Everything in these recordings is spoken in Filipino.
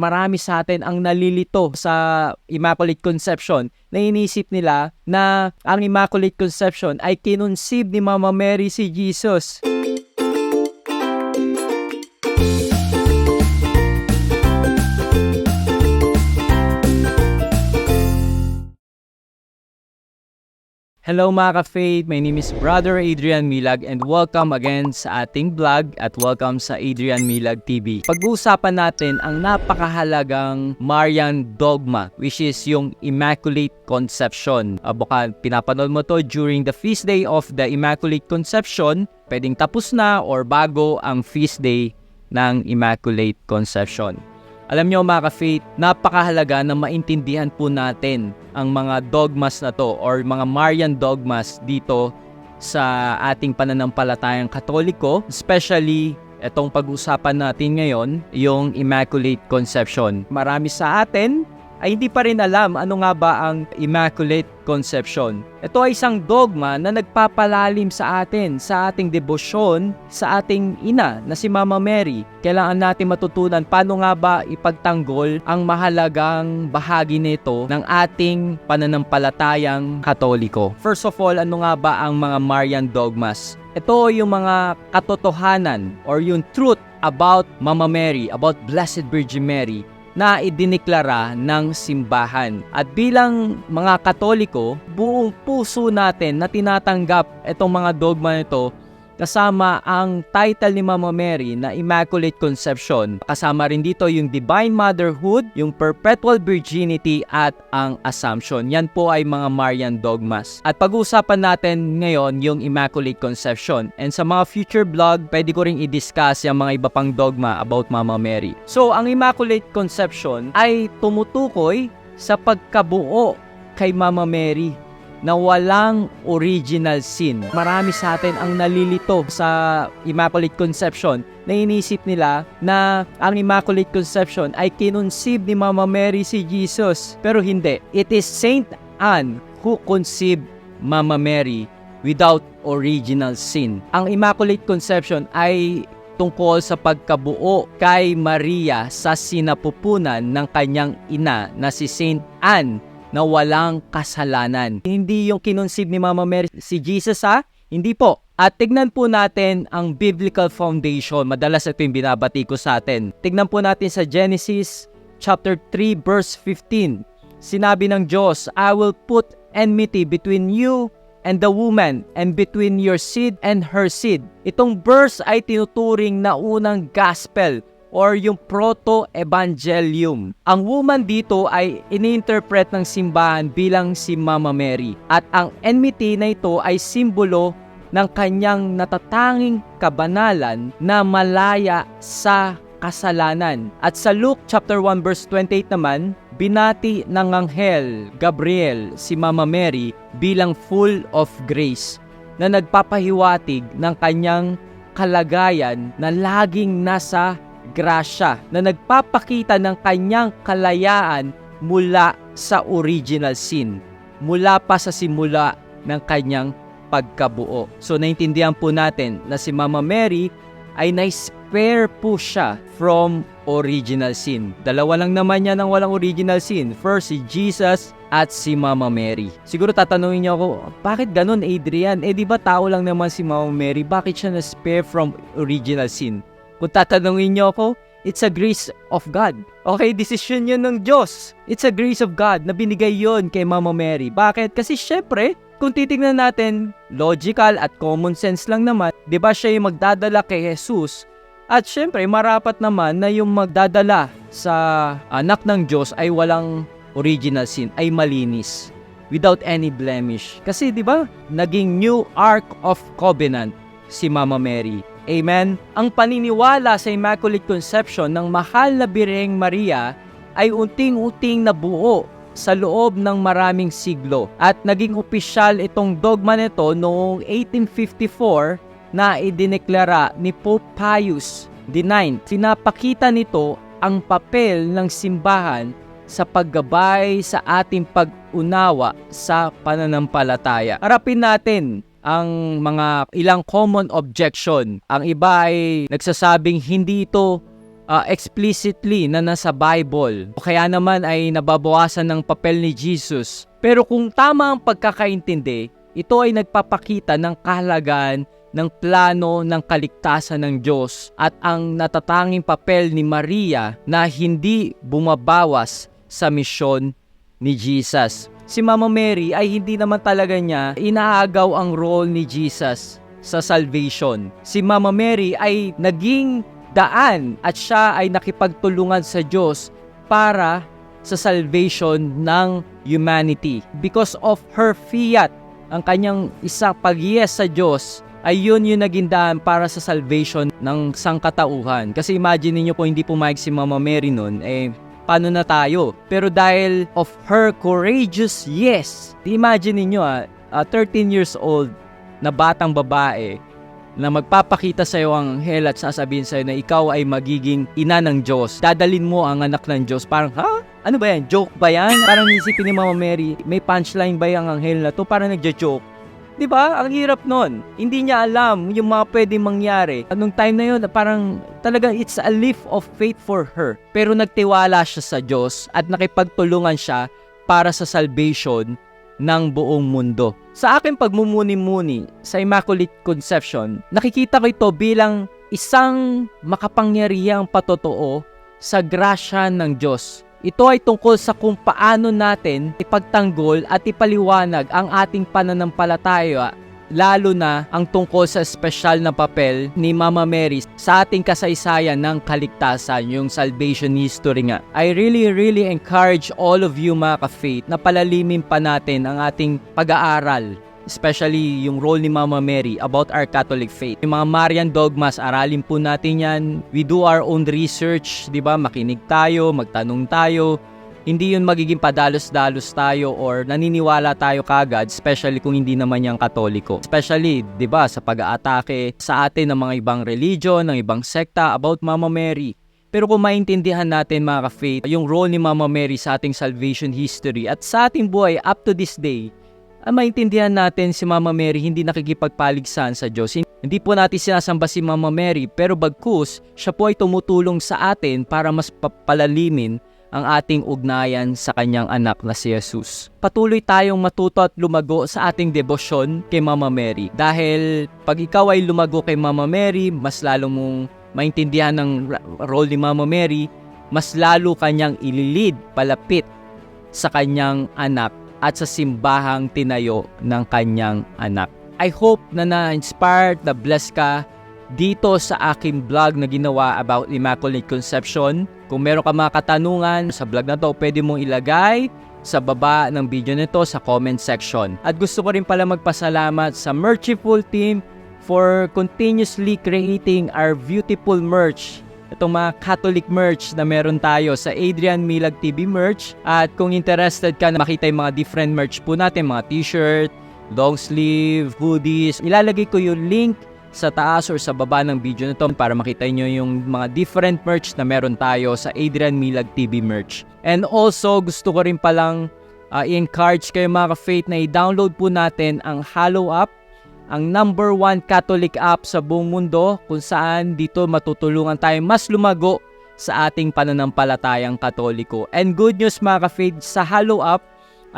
Marami sa atin ang nalilito sa Immaculate Conception na inisip nila na ang Immaculate Conception ay kinunsib ni Mama Mary si Jesus. Hello mga ka-faith, my name is Brother Adrian Milag and welcome again sa ating vlog at welcome sa Adrian Milag TV. Pag-uusapan natin ang napakahalagang Marian dogma which is yung Immaculate Conception. Uh, baka pinapanood mo to during the feast day of the Immaculate Conception, pwedeng tapos na or bago ang feast day ng Immaculate Conception. Alam niyo mga ka-faith, napakahalaga na maintindihan po natin ang mga dogmas na to or mga Marian dogmas dito sa ating pananampalatayang katoliko, especially itong pag-usapan natin ngayon, yung Immaculate Conception. Marami sa atin ay hindi pa rin alam ano nga ba ang Immaculate Conception. Ito ay isang dogma na nagpapalalim sa atin, sa ating debosyon, sa ating ina na si Mama Mary. Kailangan natin matutunan paano nga ba ipagtanggol ang mahalagang bahagi nito ng ating pananampalatayang katoliko. First of all, ano nga ba ang mga Marian dogmas? Ito yung mga katotohanan or yung truth about Mama Mary, about Blessed Virgin Mary na idiniklara ng simbahan. At bilang mga katoliko, buong puso natin na tinatanggap itong mga dogma nito kasama ang title ni Mama Mary na Immaculate Conception. Kasama rin dito yung Divine Motherhood, yung Perpetual Virginity at ang Assumption. Yan po ay mga Marian dogmas. At pag-uusapan natin ngayon yung Immaculate Conception. And sa mga future vlog, pwede ko rin i-discuss yung mga iba pang dogma about Mama Mary. So, ang Immaculate Conception ay tumutukoy sa pagkabuo kay Mama Mary na walang original sin. Marami sa atin ang nalilito sa Immaculate Conception na inisip nila na ang Immaculate Conception ay kinunsib ni Mama Mary si Jesus. Pero hindi. It is Saint Anne who conceived Mama Mary without original sin. Ang Immaculate Conception ay tungkol sa pagkabuo kay Maria sa sinapupunan ng kanyang ina na si Saint Anne na walang kasalanan. Hindi yung kinunsib ni Mama Mary si Jesus ha? Hindi po. At tignan po natin ang biblical foundation. Madalas ito yung binabati ko sa atin. Tignan po natin sa Genesis chapter 3 verse 15. Sinabi ng Diyos, I will put enmity between you and the woman and between your seed and her seed. Itong verse ay tinuturing na unang gospel or yung proto-evangelium. Ang woman dito ay ini-interpret ng simbahan bilang si Mama Mary. At ang enmity na ito ay simbolo ng kanyang natatanging kabanalan na malaya sa kasalanan. At sa Luke chapter 1 verse 28 naman, binati ng anghel Gabriel si Mama Mary bilang full of grace na nagpapahiwatig ng kanyang kalagayan na laging nasa grasya na nagpapakita ng kanyang kalayaan mula sa original sin, mula pa sa simula ng kanyang pagkabuo. So naintindihan po natin na si Mama Mary ay na-spare po siya from original sin. Dalawa lang naman niya ng walang original sin. First, si Jesus at si Mama Mary. Siguro tatanungin niyo ako, bakit ganun Adrian? Eh di ba tao lang naman si Mama Mary? Bakit siya na-spare from original sin? Kung tatanungin niyo ako, it's a grace of God. Okay, decision yun ng Diyos. It's a grace of God na binigay yon kay Mama Mary. Bakit? Kasi syempre, kung titingnan natin, logical at common sense lang naman, di ba siya yung magdadala kay Jesus? At syempre, marapat naman na yung magdadala sa anak ng Diyos ay walang original sin, ay malinis without any blemish. Kasi di ba, naging new ark of covenant si Mama Mary. Amen? Ang paniniwala sa Immaculate Conception ng mahal na Birheng Maria ay unting-unting nabuo sa loob ng maraming siglo at naging opisyal itong dogma nito noong 1854 na idineklara ni Pope Pius IX. Sinapakita nito ang papel ng simbahan sa paggabay sa ating pag-unawa sa pananampalataya. Harapin natin ang mga ilang common objection. Ang iba ay nagsasabing hindi ito uh, explicitly na nasa Bible. O kaya naman ay nababawasan ng papel ni Jesus. Pero kung tama ang pagkakaintindi, ito ay nagpapakita ng kahalagan ng plano ng kaligtasan ng Diyos at ang natatanging papel ni Maria na hindi bumabawas sa misyon ni Jesus. Si Mama Mary ay hindi naman talaga niya inaagaw ang role ni Jesus sa salvation. Si Mama Mary ay naging daan at siya ay nakipagtulungan sa Diyos para sa salvation ng humanity. Because of her fiat, ang kanyang isang pag-yes sa Diyos, ay yun yung naging daan para sa salvation ng sangkatauhan. Kasi imagine niyo po hindi pumayag si Mama Mary noon, eh paano na tayo? Pero dahil of her courageous yes, imagine niyo ah, ah, 13 years old na batang babae na magpapakita sa iyo ang hell at sasabihin sa iyo na ikaw ay magiging ina ng Diyos. Dadalin mo ang anak ng Diyos. Parang, ha? Ano ba yan? Joke ba yan? Parang isipin ni Mama Mary, may punchline ba yung anghel na to? Parang nagja-joke. 'Di ba? Ang hirap nun. Hindi niya alam yung mga pwedeng mangyari. Anong time na yun, parang talaga it's a leap of faith for her. Pero nagtiwala siya sa Diyos at nakipagtulungan siya para sa salvation ng buong mundo. Sa aking pagmumuni-muni sa Immaculate Conception, nakikita ko ito bilang isang makapangyarihang patotoo sa grasya ng Diyos. Ito ay tungkol sa kung paano natin ipagtanggol at ipaliwanag ang ating pananampalataya lalo na ang tungkol sa espesyal na papel ni Mama Mary sa ating kasaysayan ng kaligtasan, yung salvation history nga. I really, really encourage all of you mga ka-faith na palalimin pa natin ang ating pag-aaral especially yung role ni Mama Mary about our Catholic faith. Yung mga Marian dogmas, aralin po natin yan. We do our own research, di ba? Makinig tayo, magtanong tayo. Hindi yun magiging padalos-dalos tayo or naniniwala tayo kagad, especially kung hindi naman yung katoliko. Especially, di ba, sa pag-aatake sa atin ng mga ibang religion, ng ibang sekta about Mama Mary. Pero kung maintindihan natin mga ka-faith, yung role ni Mama Mary sa ating salvation history at sa ating buhay up to this day, ang maintindihan natin si Mama Mary hindi nakikipagpaligsahan sa Diyos. Hindi po natin sinasamba si Mama Mary pero bagkus siya po ay tumutulong sa atin para mas papalalimin ang ating ugnayan sa kanyang anak na si Jesus. Patuloy tayong matuto at lumago sa ating debosyon kay Mama Mary. Dahil pag ikaw ay lumago kay Mama Mary, mas lalo mong maintindihan ng role ni Mama Mary, mas lalo kanyang ililid palapit sa kanyang anak at sa simbahang tinayo ng kanyang anak. I hope na na-inspired, na bless ka dito sa aking vlog na ginawa about Immaculate Conception. Kung meron ka mga katanungan sa vlog na to, pwede mong ilagay sa baba ng video nito sa comment section. At gusto ko rin pala magpasalamat sa Merchiful team for continuously creating our beautiful merch itong mga Catholic merch na meron tayo sa Adrian Milag TV merch. At kung interested ka na makita yung mga different merch po natin, mga t-shirt, long sleeve, hoodies, ilalagay ko yung link sa taas or sa baba ng video na to para makita nyo yung mga different merch na meron tayo sa Adrian Milag TV merch. And also, gusto ko rin palang uh, i-encourage kayo mga ka-faith na i-download po natin ang Hallow app ang number one Catholic app sa buong mundo kung saan dito matutulungan tayo mas lumago sa ating pananampalatayang katoliko. And good news mga ka-faith, sa Halo app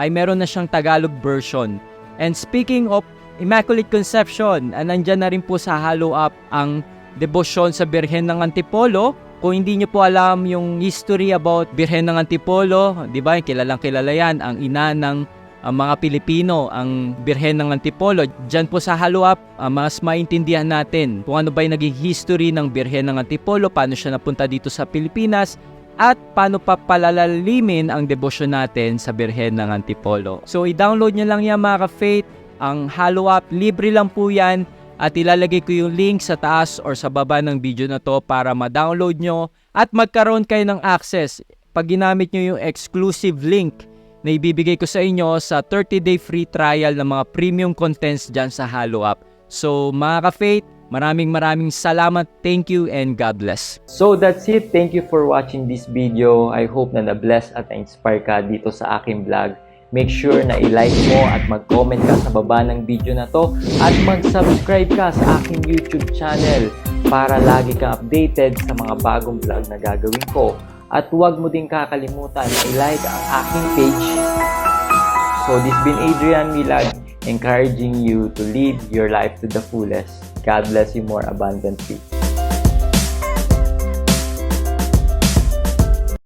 ay meron na siyang Tagalog version. And speaking of Immaculate Conception, nandyan na rin po sa Halo app ang debosyon sa Birhen ng Antipolo. Kung hindi niyo po alam yung history about Birhen ng Antipolo, di ba, kilalang kilala yan, ang ina ng ang mga Pilipino, ang Birhen ng Antipolo. Diyan po sa Haluap, uh, mas maintindihan natin kung ano ba yung naging history ng Birhen ng Antipolo, paano siya napunta dito sa Pilipinas, at paano pa palalalimin ang debosyon natin sa Birhen ng Antipolo. So i-download nyo lang yan mga ka-faith, ang Haluap, libre lang po yan, at ilalagay ko yung link sa taas or sa baba ng video na to para ma-download nyo at magkaroon kayo ng access. Pag ginamit nyo yung exclusive link na ibibigay ko sa inyo sa 30-day free trial ng mga premium contents dyan sa Halo App. So mga ka-faith, maraming maraming salamat. Thank you and God bless. So that's it. Thank you for watching this video. I hope na na-bless at na-inspire ka dito sa aking vlog. Make sure na i-like mo at mag-comment ka sa baba ng video na to at mag-subscribe ka sa aking YouTube channel para lagi kang updated sa mga bagong vlog na gagawin ko. At huwag mo din kakalimutan na i-like ang aking page. So this been Adrian Milag encouraging you to live your life to the fullest. God bless you more abundantly.